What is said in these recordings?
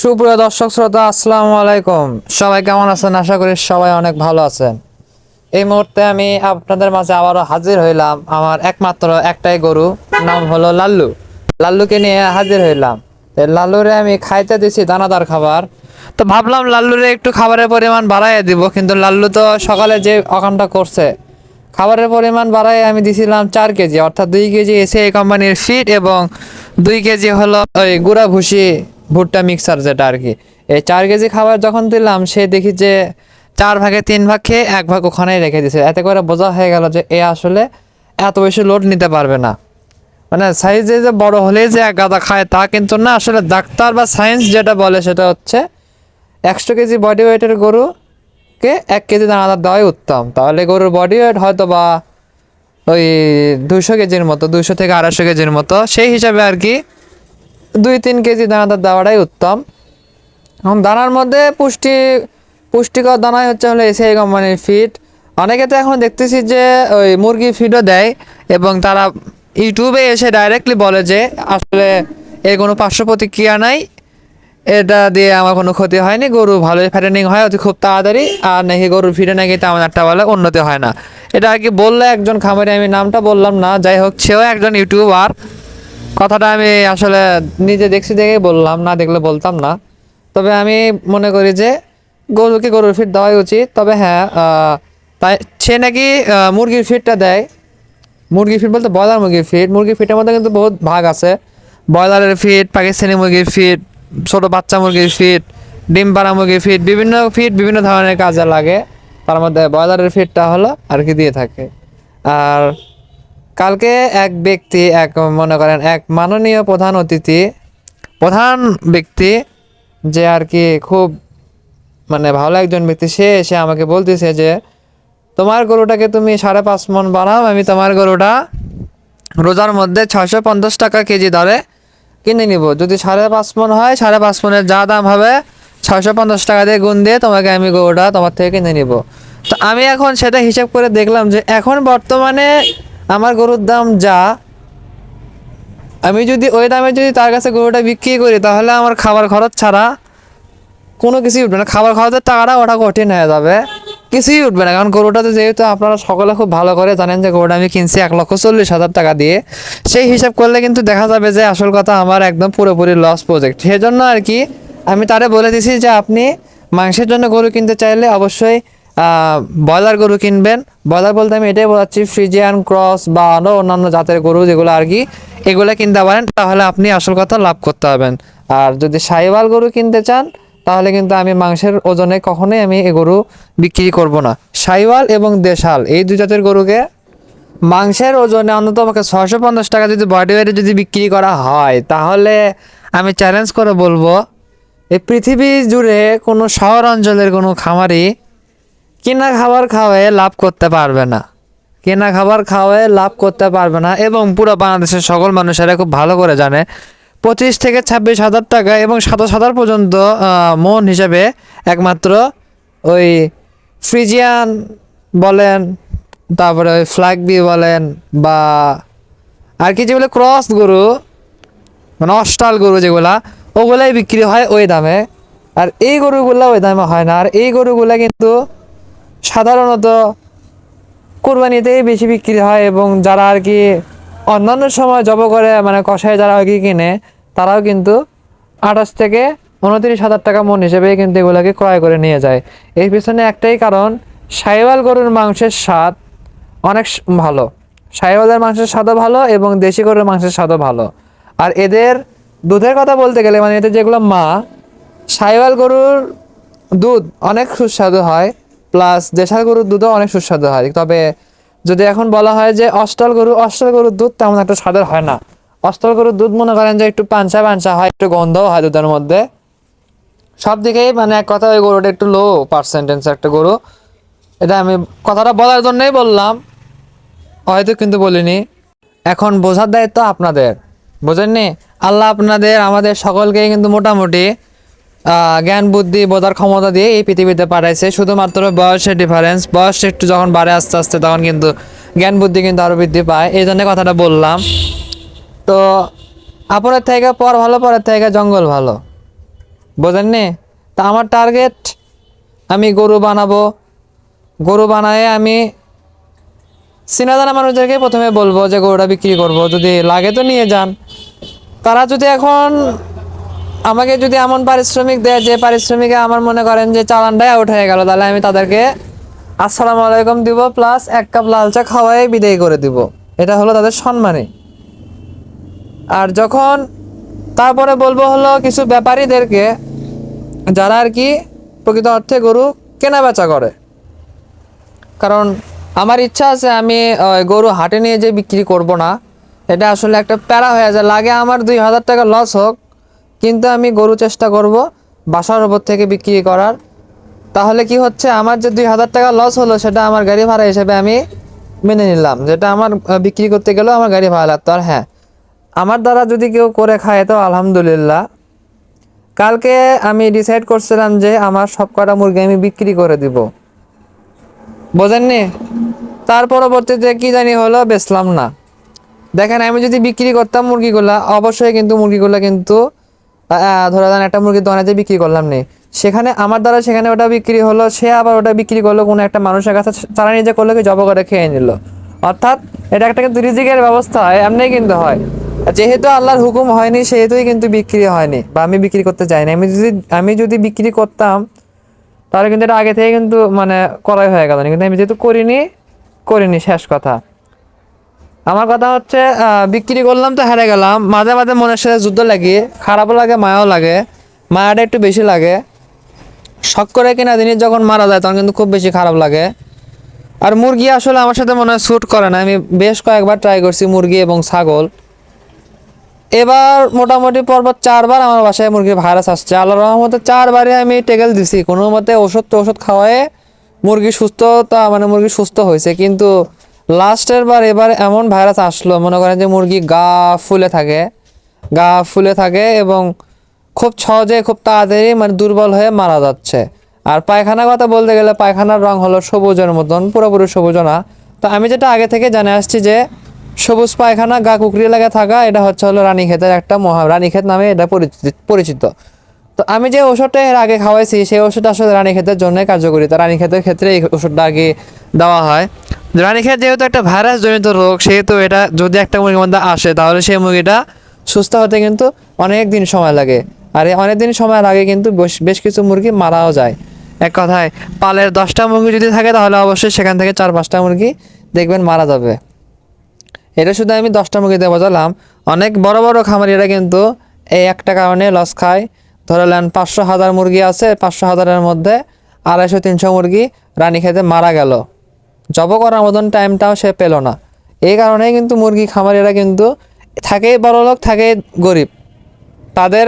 সুপ্রিয় দর্শক শ্রোতা, আসসালামু আলাইকুম। সবাই কেমন আছেন? আশা করি সবাই অনেক ভালো আছেন। এই মুহূর্তে আমি আপনাদের মাঝে আবারও হাজির হইলাম আমার একমাত্র একটাই গরু, নাম হলো লাল্লু। লাল্লুকে নিয়ে হাজির হইলাম। লাল্লুরে আমি খাইতে দিছি দানাদার খাবার। তো ভাবলাম লাল্লুরে একটু খাবারের পরিমাণ বাড়াইয়া দিব, কিন্তু লাল্লু তো সকালে যে অকামটা করছে, খাবারের পরিমাণ বাড়াই আমি দিছিলাম চার কেজি, অর্থাৎ দুই কেজি এসে এই কোম্পানির ফিট এবং দুই কেজি হলো ওই গুঁড়া ভুসি। ভুট্টা মিক্সার যেটা আর কি এই চার কেজি খাবার যখন দিলাম, সে দেখি যে চার ভাগে তিন ভাগ খেয়ে এক ভাগ ওখানেই রেখে দিছে। এতে করে বোঝা হয়ে গেল যে এ আসলে এত বেশি লোড নিতে পারবে না। মানে সাইজে যে বড় হলে যে এক গাদা খায় তা কিন্তু না, আসলে ডাক্তার বা সায়েন্স যেটা বলে সেটা হচ্ছে একশো কেজি বডি ওয়েটের গরুকে এক কেজি দানাদার দেওয়াই উত্তম। তাহলে গরুর বডি ওয়েট হয়তো বা ওই দুশো কেজির মতো দুশো থেকে আড়াইশো কেজির মতো। সেই হিসাবে আর কি দুই তিন কেজি দানাদার দেওয়াটাই উত্তম। এখন দানার মধ্যে পুষ্টি, পুষ্টিকর দানাই হচ্ছে হলো এসিআই কোম্পানির ফিড অনেকে তো এখন দেখতেছি যে ওই মুরগি ফিডও দেয় এবং তারা ইউটিউবে এসে ডাইরেক্টলি বলে যে, আসলে এর কোনো পার্শ্ব প্রতিক্রিয়া নাই। এটা দিয়ে আমার কোনো ক্ষতি হয়নি। গরু ভালোই ফ্যাটেনিং হয়, অতি খুব তাড়াতাড়ি। আর নাকি গরুর ফিডে নাকি তেমন একটা বলে উন্নতি হয় না। এটা আর কি বললে একজন খামারি, আমি নামটা বললাম না। যাই হোক, সেও একজন ইউটিউবার। কথাটা আমি আসলে নিজে দেখছি দেখেই বললাম, না দেখলে বলতাম না। তবে আমি মনে করি যে গরুকে গরুর ফিট দেওয়াই উচিত। তবে হ্যাঁ তাই সে নাকি মুরগির ফিটটা দেয়। মুরগির ফিট বলতে ব্রয়লার মুরগির ফিট মুরগির ফিটের মধ্যে কিন্তু বহুত ভাগ আছে। ব্রয়লারের ফিট পাকিস্তানি মুরগির ফিট ছোট বাচ্চা মুরগির ফিট ডিম পাড়া মুরগির ফিট বিভিন্ন ফিট বিভিন্ন ধরনের কাজে লাগে। তার মধ্যে ব্রয়লারের ফিটটা হলো আর কি দিয়ে থাকে। আর কালকে এক ব্যক্তি, এক মনে করেন, এক মাননীয় প্রধান অতিথি, প্রধান ব্যক্তি যে আর কি খুব মানে ভালো একজন ব্যক্তি, সে এসে আমাকে বলতেছে যে, তোমার গরুটাকে তুমি সাড়ে পাঁচ মন বানাও আমি তোমার গরুটা রোজার মধ্যে ছয়শো পঞ্চাশ টাকা কেজি দরে কিনে নিব। যদি সাড়ে পাঁচ মন হয়, সাড়ে পাঁচ মনের যা দাম হবে, ছয়শো পঞ্চাশ টাকা দিয়ে গুণ দিয়ে তোমাকে আমি গরুটা তোমার থেকে কিনে নিব। তো আমি এখন সেটা হিসেব করে দেখলাম যে, এখন বর্তমানে আমার গরুর দাম যা, আমি যদি ওই দামে যদি তার কাছে গরুটা বিক্রি করি, তাহলে আমার খাবার খরচ ছাড়া কোনো কিছুই উঠবে না। খাবার খাওয়াতে টাকাটা ওটা কঠিন হয়ে যাবে। কিছুই উঠবে না। কারণ গরুটাতে যেহেতু আপনারা সকলে খুব ভালো করে জানেন যে গরুটা আমি কিনছি এক লক্ষ চল্লিশ হাজার টাকা দিয়ে, সেই হিসাব করলে কিন্তু দেখা যাবে যে আসল কথা আমার একদম পুরোপুরি লস প্রজেক্ট সেজন্য আর কি আমি তারে বলে দিছি যে আপনি মাংসের জন্য গরু কিনতে চাইলে অবশ্যই ব্রয়লার গরু কিনবেন। ব্রয়লার বলতে আমি এটাই বলাচ্ছি ফ্রিজিয়ান ক্রস বা আরও অন্যান্য জাতের গরু যেগুলো আর কি, এগুলো কিনতে পারেন, তাহলে আপনি আসল কথা লাভ করতে পারবেন। আর যদি সাইওয়াল গরু কিনতে চান, তাহলে কিন্তু আমি মাংসের ওজনে কখনোই আমি এ গরু বিক্রি করব না। সাইওয়াল এবং দেশাল, এই দুই জাতের গরুকে মাংসের ওজনে অন্তত আমাকে ছয়শো পঞ্চাশ টাকা যদি বডি ওয়েটে যদি বিক্রি করা হয়, তাহলে আমি চ্যালেঞ্জ করে বলব, এই পৃথিবী জুড়ে কোনো শহর অঞ্চলের কোনো খামারি কেনা খাবার খাওয়ায় লাভ করতে পারবে না। কেনা খাবার খাওয়ায় লাভ করতে পারবে না এবং পুরো বাংলাদেশের সকল মানুষেরা খুব ভালো করে জানে। পঁচিশ থেকে ছাব্বিশ হাজার টাকা এবং সাতাশ হাজার পর্যন্ত মন হিসাবে একমাত্র ওই ফ্রিজিয়ান বলেন, তারপরে ওই ফ্ল্যাগ বি বলেন বা আর কি যেগুলো ক্রস গরু মানে অস্টাল গরু যেগুলা, ওগুলাই বিক্রি হয় ওই দামে। আর এই গরুগুলো ওই দামে হয় না। আর এই গরুগুলা কিন্তু সাধারণত কোরবানিতেই বেশি বিক্রি হয় এবং যারা আর কি অন্যান্য সময় জব করে মানে কষায় যারা আর কি কিনে, তারাও কিন্তু আঠাশ থেকে উনত্রিশ হাজার টাকা মন হিসেবে কিন্তু এগুলোকে ক্রয় করে নিয়ে যায়। এর পিছনে একটাই কারণ সাইওয়াল গরুর মাংসের স্বাদ অনেক ভালো। সাইওয়ালের মাংসের স্বাদও ভালো এবং দেশি গরুর মাংসের স্বাদও ভালো। আর এদের দুধের কথা বলতে গেলে মানে এদের যেগুলো মা সাইওয়াল গরুর দুধ অনেক সুস্বাদু হয়। প্লাস দেশাল গরুর দুধও অনেক সুস্বাদু হয়। তবে যদি এখন বলা হয় যে অস্টাল গরু অস্টাল গরুর দুধ তেমন একটা স্বাদের হয় না। অস্টাল গরুর দুধ মনে করেন যে একটু পাঞ্চা পাঞ্চা হয়, একটু গন্ধও হয় দুধের মধ্যে। সব দিকেই মানে এক কথা ওই গরুটা একটু লো পার্সেন্টেন্স একটা গরু। এটা আমি কথাটা বলার জন্যই বললাম। হয়তো কিন্তু বলিনি। এখন বোঝার দায়িত্ব আপনাদের। বোঝেননি? আল্লাহ আপনাদের, আমাদের সকলকেই কিন্তু মোটামুটি জ্ঞান, বুদ্ধি বোঝার ক্ষমতা দিয়ে এই পৃথিবীতে পাঠাইছে। শুধুমাত্র বয়সের ডিফারেন্স বয়স একটু যখন বাড়ে আস্তে আস্তে, তখন কিন্তু জ্ঞান, বুদ্ধি কিন্তু আরও বৃদ্ধি পায়। এই জন্য কথাটা বললাম। তো আপনার থেকে পর ভালো, পরের থেকে জঙ্গল ভালো। বোঝেন বোঝেননি? তা আমার টার্গেট আমি গরু বানাবো। গরু বানায় আমি চিনাজানা মানুষদেরকে প্রথমে বলব যে গরুটা বিক্রি করব। যদি লাগে তো নিয়ে যান। তারা যদি এখন আমাকে যদি এমন পারিশ্রমিক দেয় যে পারিশ্রমিকে আমার মনে করেন যে চালানটাই আউট হয়ে গেল, তাহলে আমি তাদেরকে আসসালামু আলাইকুম দিব প্লাস এক কাপ লাল চা খাওয়াই বিদায় করে দিব। এটা হলো তাদের সম্মানে। আর যখন তারপরে বলব হলো কিছু ব্যাপারীদেরকে, যারা আর কি প্রকৃত অর্থে গরু কেনা বেচা করে। কারণ আমার ইচ্ছা আছে আমি গরু হাটে নিয়ে যে বিক্রি করব না, এটা আসলে একটা প্যারা হয়ে যায়। লাগে আমার দুই হাজার টাকা লস হোক কিন্তু আমি গরু চেষ্টা করব বাসার ওপর থেকে বিক্রি করার। তাহলে কি হচ্ছে? আমার যে দুই হাজার টাকা লস হলো, সেটা আমার গাড়ি ভাড়া হিসেবে আমি মেনে নিলাম। যেটা আমার বিক্রি করতে গেলেও আমার গাড়ি ভাড়া লাগতো। আর হ্যাঁ আমার দ্বারা যদি কেউ করে খায় তো আলহামদুলিল্লাহ। কালকে আমি ডিসাইড করছিলাম যে আমার সব কটা মুরগি আমি বিক্রি করে দিব। বোঝেননি? তার পরবর্তীতে কি জানি হলো, বেচলাম না। দেখেন, আমি যদি বিক্রি করতাম মুরগিগুলা, অবশ্যই কিন্তু মুরগিগুলা কিন্তু ধরে দেন একটা মুরগির দোকানে যে বিক্রি করলাম নি। সেখানে আমার দ্বারা সেখানে ওটা বিক্রি হলো, সে আবার ওটা বিক্রি করল, কোনো একটা মানুষের কাছে তারা নিজে করল কি জব করে খেয়ে নিল। অর্থাৎ এটা একটা কিন্তু রিজিকের ব্যবস্থা হয় এমনি কিন্তু হয়। যেহেতু আল্লাহর হুকুম হয়নি, সেহেতুই কিন্তু বিক্রি হয়নি, বা আমি বিক্রি করতে চাইনি আমি যদি আমি যদি বিক্রি করতাম, তাহলে কিন্তু এটা আগে থেকে কিন্তু মানে করাই হয়ে গেল কিন্তু আমি যেহেতু করিনি করিনি, শেষ কথা। আমার কথা হচ্ছে বিক্রি করলাম তো হেরে গেলাম। মাঝে মাঝে মনের সাথে যুদ্ধ লাগি, খারাপও লাগে, মায়াও লাগে। মায়াটা একটু বেশি লাগে। শখ করে কিনা জিনিস যখন মারা যায়, তখন কিন্তু খুব বেশি খারাপ লাগে। আর মুরগি আসলে আমার সাথে মনে হয় শ্যুট করে না। আমি বেশ কয়েকবার ট্রাই করছি, মুরগি এবং ছাগল। এবার মোটামুটি পর্বত চারবার আমার বাসায় মুরগির ভাইরাস আসছে। আল্লাহ রহমতে চারবারে আমি টেকেল দিছি। কোনো মতে ওষুধ তো ওষুধ খাওয়ায়ে মুরগি সুস্থতা মানে মুরগি সুস্থ হয়েছে। কিন্তু লাস্টের বার এবার এমন ভাইরাস আসলো, মনে করেন যে মুরগি গা ফুলে থাকে, গা ফুলে থাকে এবং খুব সহজে, খুব তাড়াতাড়ি মানে দুর্বল হয়ে মারা যাচ্ছে। আর পায়খানার কথা বলতে গেলে পায়খানার রং হলো সবুজের মতন, পুরোপুরি সবুজ না। তো আমি যেটা আগে থেকে জানে আসছি যে সবুজ পায়খানা গা কুকরি লাগে থাকা, এটা হচ্ছে হলো রানীক্ষেতের একটা মহা, রানীক্ষেত নামে এটা পরিচিত পরিচিত। তো আমি যে ওষুধটা এর আগে খাওয়াইছি, সেই ওষুধটা আসলে রানীক্ষেতের জন্যই কার্যকরী। তো রানীক্ষেতের ক্ষেত্রে এই ওষুধটা আগে দেওয়া হয়। রানীক্ষেত যেহেতু একটা ভাইরাস জনিত রোগ, সেহেতু এটা যদি একটা মুরগির মধ্যে আসে, তাহলে সেই মুরগিটা সুস্থ হতে কিন্তু অনেক দিন সময় লাগে। আর অনেক দিন সময় লাগে কিন্তু বেশ- কিছু মুরগি মারাও যায়। এক কথায়, পালের দশটা মুরগি যদি থাকে, তাহলে অবশ্যই সেখান থেকে চার পাঁচটা মুরগি দেখবেন মারা যাবে। এটা শুধু আমি দশটা মুরগি দিয়ে বোঝালাম অনেক বড় বড় খামারিরা কিন্তু এই একটা কারণে লস খায়। ধরে নেন পাঁচশো হাজার মুরগি আছে, পাঁচশো হাজারের মধ্যে আড়াইশো, তিনশো মুরগি রানী খেতে মারা গেল। জব করার মতন টাইমটাও সে পেল না। এই কারণেই কিন্তু মুরগি খামারিরা কিন্তু থাকেই বড় লোক থাকেই গরিব। তাদের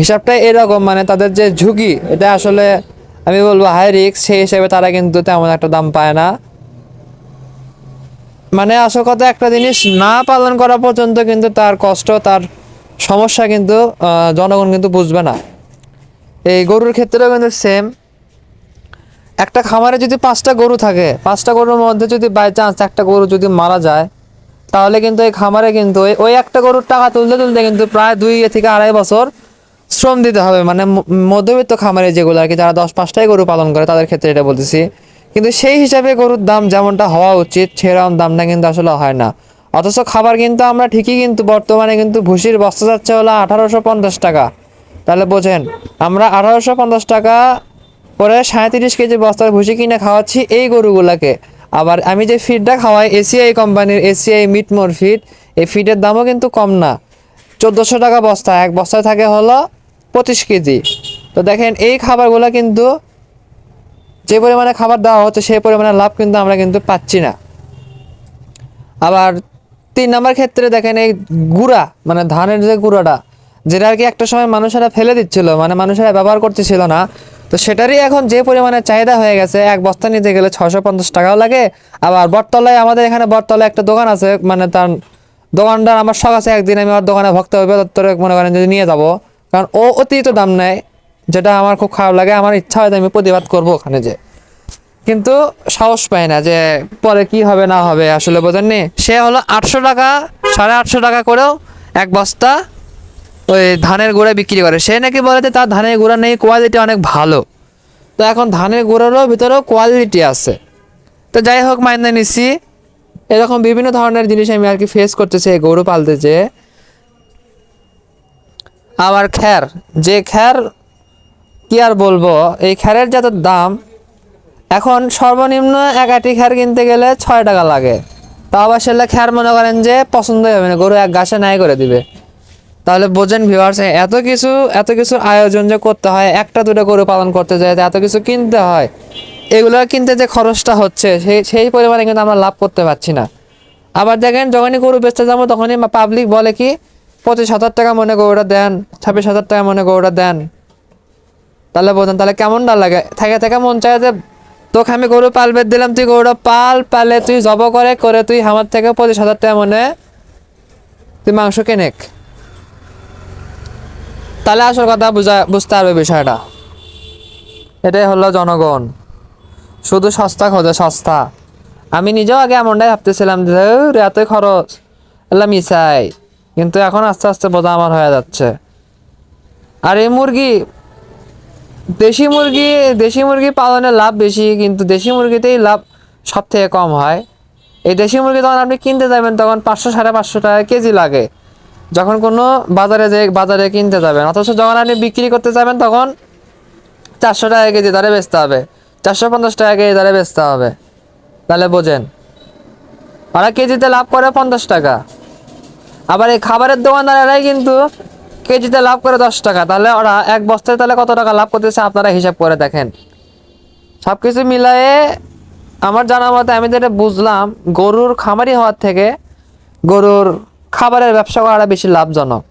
হিসাবটাই এরকম মানে তাদের যে ঝুঁকি, এটা আসলে আমি বলব হাই রিক্স সেই হিসেবে তারা কিন্তু তেমন একটা দাম পায় না। মানে আসল কথা একটা জিনিস না পালন করা পর্যন্ত কিন্তু তার কষ্ট, তার সমস্যা কিন্তু জনগণ কিন্তু বুঝবে না। এই গরুর ক্ষেত্রেও কিন্তু সেম একটা খামারে যদি পাঁচটা গরু থাকে, পাঁচটা গরুর মধ্যে যদি বাই চান্স একটা গরু যদি মারা যায়, তাহলে কিন্তু এই খামারে কিন্তু ওই- একটা গরুর টাকা তুলতে তুলতে কিন্তু প্রায় দুই থেকে আড়াই বছর শ্রম দিতে হবে। মানে মধ্যবিত্ত খামারে যেগুলো আর কি, যারা দশ পাঁচটাই গরু পালন করে, তাদের ক্ষেত্রে এটা বলতেছি। কিন্তু সেই হিসাবে গরুর দাম যেমনটা হওয়া উচিত সেরকম দামটা কিন্তু আসলে হয় না। অথচ খাবার কিন্তু আমরা ঠিকই কিন্তু বর্তমানে কিন্তু ভুসির বস্তা যাচ্ছে হলো আঠারোশো পঞ্চাশ টাকা। তাহলে বোঝেন, আমরা আঠারোশো পঞ্চাশ টাকা করে সাঁত্রিশ কেজি বস্তার ভুসি কিনে খাওয়াচ্ছি এই গরুগুলাকে। আবার আমি যে ফিডটা খাওয়াই এসিআই কোম্পানির এসিআই মিটমোর ফিড এই ফিডের দামও কিন্তু কম না। চোদ্দোশো টাকা বস্তা, এক বস্তায় থাকে হলো পঁচিশ কেজি। তো দেখেন, এই খাবারগুলো কিন্তু যে পরিমাণে খাবার দেওয়া হচ্ছে সেই পরিমাণে লাভ কিন্তু আমরা কিন্তু পাচ্ছি না। আবার তিন নম্বর ক্ষেত্রে দেখেন এই গুঁড়া মানে ধানের যে গুঁড়াটা, যেটা আর কি একটা সময় মানুষেরা ফেলে দিচ্ছিল মানে মানুষেরা ব্যবহার করতেছিল না, তো সেটারই এখন যে পরিমাণে চাহিদা হয়ে গেছে, এক বস্তা নিতে গেলে ছশো পঞ্চাশ টাকাও লাগে। আবার বটতলায় আমাদের এখানে বটতলায় একটা দোকান আছে মানে তার দোকানদার আমার শখ আছে, একদিন আমি আমার দোকানে ভক্ত হবে দত্তরে মনে করেন যদি নিয়ে যাব, কারণ ও অতিরিক্ত দাম নেয়, যেটা আমার খুব খারাপ লাগে, আমার ইচ্ছা হয় আমি প্রতিবাদ করব ওখানে যে কিন্তু সাহস পায় না যে পরে কি হবে, না হবে, আসলে বোঝেননি। সে হলো আটশো টাকা, সাড়ে আটশো টাকা করেও এক বস্তা ওই ধানের গুঁড়া বিক্রি করে। সে নাকি বলে যে তার ধানের গুঁড়া নেই কোয়ালিটি অনেক ভালো। তো এখন ধানের গুঁড়োরও ভিতরেও কোয়ালিটি আছে। তো যাই হোক, মাইনে নিছি। এরকম বিভিন্ন ধরনের জিনিস আমি আর কি ফেস করতেছি গরু পালতে যেয়ে আবার খ্যার, যে খ্যার কি আর বলব, এই খ্যারের যত দাম এখন সর্বনিম্ন এক আটি খ্যার কিনতে গেলে ছয় টাকা লাগে। তা আবার সেটা খ্যার মনে করেন যে পছন্দই হবে না, গরু এক গাছে নাই করে দিবে। তাহলে বোঝেন ভিউয়ার্স এত কিছু এত কিছু আয়োজন যে করতে হয়, একটা দুটো গরু পালন করতে যায়, এত কিছু কিনতে হয়, এগুলো কিনতে যে খরচটা হচ্ছে, সেই সেই পরিমাণে কিন্তু আমরা লাভ করতে পারছি না। আবার দেখেন, যখনই গরু বেচতে যাব, তখনই পাবলিক বলে কি, পঁচিশ হাজার টাকা মনে গরুটা দেন, ছাব্বিশ হাজার টাকা মনে গরুটা দেন। তাহলে বোঝেন, তাহলে কেমন না লাগে? থেকে থেকে মন চায় যে তোকে আমি গরু পালবে দিলাম তুই গরুটা পাল পালে তুই জব করে করে তুই আমার থেকে পঁচিশ হাজার টাকা মনে তুই মাংস কেনেক। তাহলে আসল কথা বুঝা বুঝতে পারবে বিষয়টা। এটাই হলো জনগণ। শুধু সস্তা খোঁজে সস্তা। আমি নিজেও আগে এমনটাই ভাবতেছিলাম যে "ধুর, এতই খরচ। এলা মিশাই। কিন্তু এখন আস্তে আস্তে বোঝা আমার হয়ে যাচ্ছে। আর এই মুরগি দেশি মুরগি দেশি মুরগি পালনে লাভ বেশি, কিন্তু দেশি মুরগিতেই লাভ সব থেকে কম হয়। এই দেশি মুরগি যখন আপনি কিনতে যাবেন, তখন পাঁচশো সাড়ে পাঁচশো টাকা কেজি লাগে। যখন কোনো বাজারে যে, বাজারে কিনতে যাবেন, অথচ যখন আপনি বিক্রি করতে যাবেন, তখন চারশো টাকা কেজি দরে বেচতে হবে। চারশো পঞ্চাশ টাকা কেজি দরে বেচতে হবে। তাহলে বোঝেন। ওরা কেজিতে লাভ করে পঞ্চাশ টাকা। আবার এই খাবারের দোকানদারেরাই কিন্তু কেজিতে লাভ করে দশ টাকা। তাহলে ওরা এক বস্তায় তাহলে কত টাকা লাভ করতেছে আপনারা হিসাব করে দেখেন। সব কিছু মিলায়ে আমার জানা মতে আমি যেটা বুঝলাম, গরুর খামারি হওয়ার থেকে গরুর খাবারের ব্যবসা করাটা বেশি লাভজনক।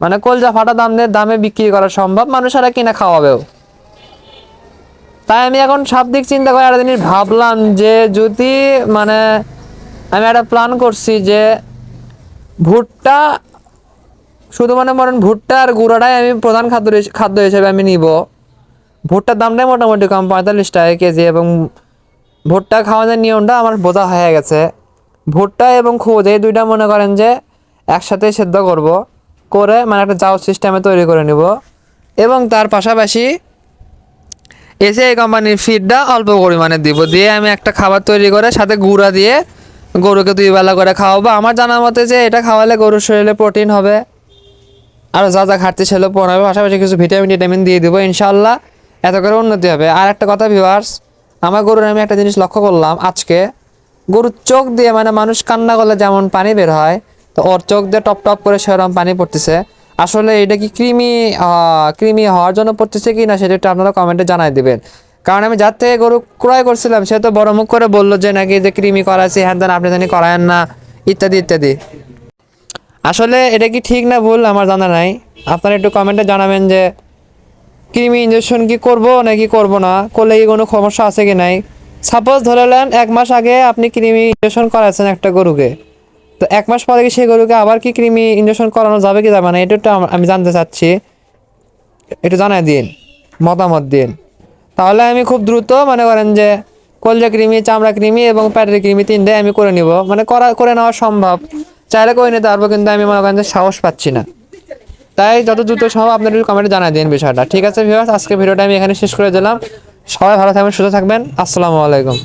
মানে কলজা ফাটা দাম দিয়ে দামে বিক্রি করা সম্ভব, মানুষেরা কিনা খাওয়াবেও। তাই আমি এখন সব দিক চিন্তা করে একটা জিনিস ভাবলাম যে যদি মানে আমি একটা প্ল্যান করছি যে ভুট্টা শুধু মানে মনে ভুট্টা আর গুঁড়াটাই আমি প্রধান খাদ্য খাদ্য হিসেবে আমি নিব। ভুট্টার দামটাই মোটামুটি কম পঁয়তাল্লিশ টাকা কেজি এবং ভুট্টা খাওয়ানোর নিয়মটা আমার বোঝা হয়ে গেছে। ভুট্টা এবং খুদ এই দুইটা মনে করেন যে একসাথে সেদ্ধ করব, করে মানে একটা জাউ সিস্টেমে তৈরি করে নিব। এবং তার পাশাপাশি এসে এই কোম্পানির ফিডটা অল্প পরিমাণে দিব। দিয়ে আমি একটা খাবার তৈরি করে সাথে গুঁড়া দিয়ে গরুকে দুই বেলা করে খাওয়াবো। আমার জানার মতে যে এটা খাওয়ালে গরুর শরীরে প্রোটিন হবে। আর যা যা ঘাটতি ছিল হবে পাশাপাশি কিছু ভিটামিন, টিটামিন দিয়ে দিব ইনশাল্লাহ এত করে উন্নতি হবে। আর একটা কথা ভিউয়ার্স আমার গরুর আমি একটা জিনিস লক্ষ্য করলাম আজকে, গরুর চোখ দিয়ে মানে মানুষ কান্না করলে যেমন পানি বের হয়, তো ওর চোখ দিয়ে টপ টপ করে সেরম পানি পড়তেছে। আসলে এটা কি কৃমি কৃমি হওয়ার জন্য পড়তেছে কি না, সেটা আপনারা কমেন্টে জানাই দিবেন। কারণ আমি যার থেকে গরু ক্রয় করছিলাম, সে তো বড় মুখ করে বলল যে নাকি যে কৃমি করাছি হ্যান আপনি জানি করায়েন না, ইত্যাদি ইত্যাদি। আসলে এটা কি ঠিক না ভুল? আমার জানা নাই। আপনারা একটু কমেন্টে জানাবেন যে, কৃমি ইঞ্জেকশন কি করব নাকি করব না? করলে কি কোনো সমস্যা আছে কি নাই? সাপোজ ধরে নেন এক মাস আগে আপনি কৃমি ইঞ্জেকশন করাচ্ছেন একটা গরুকে। তো এক মাস পরে কি সেই গরুকে আবার কি কৃমি ইঞ্জেকশন করানো যাবে কি যাবে না? এটা একটু আমি জানতে চাচ্ছি। একটু জানাই দিন, মতামত দিন। তাহলে আমি খুব দ্রুত মনে করেন যে, কলজা কৃমি, চামড়া কৃমি এবং প্যাটের কৃমি তিনটে আমি করে নিব। মানে করা করে নেওয়া সম্ভব। চাইলে করে নিতে পারব কিন্তু আমি মনে করেন সাহস পাচ্ছি না। তাই যত দ্রুত সম্ভব আপনার একটু কমেন্টে জানাই দিন বিষয়টা। ঠিক আছে ভিউয়ার্স আজকে ভিডিওটা আমি এখানে শেষ করে দিলাম। সবাই ভালো থাকবেন, সুস্থ থাকবেন। আসসালামু আলাইকুম।